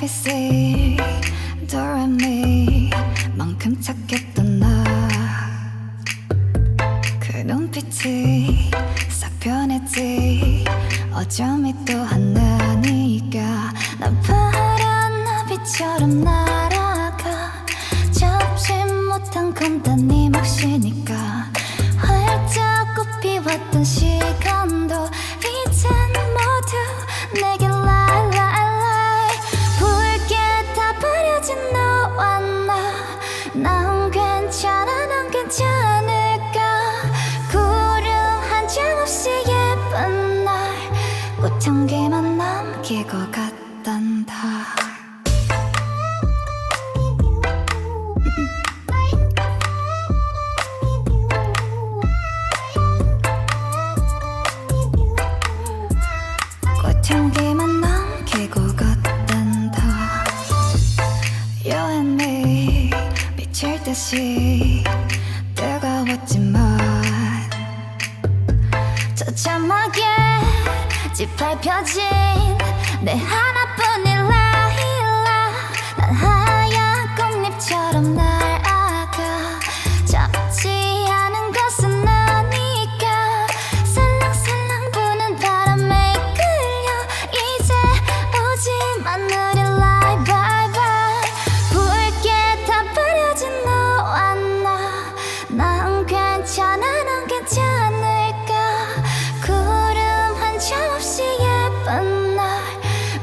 ABC 도레미 만큼 착했던 나. 그 눈빛이 싹 변했지. 어쩜 또 하나니까. 난 파란 나비처럼 날 너와 나난 괜찮아 난 괜찮을까? 구름 한장 없이 예쁜 날. 꽃한 개만 남기고 갔 듯이 뜨거웠지만 처참하게 짓밟혀진 내 하나뿐인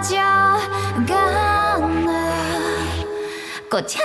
에게 떨어져 가나. 꽃향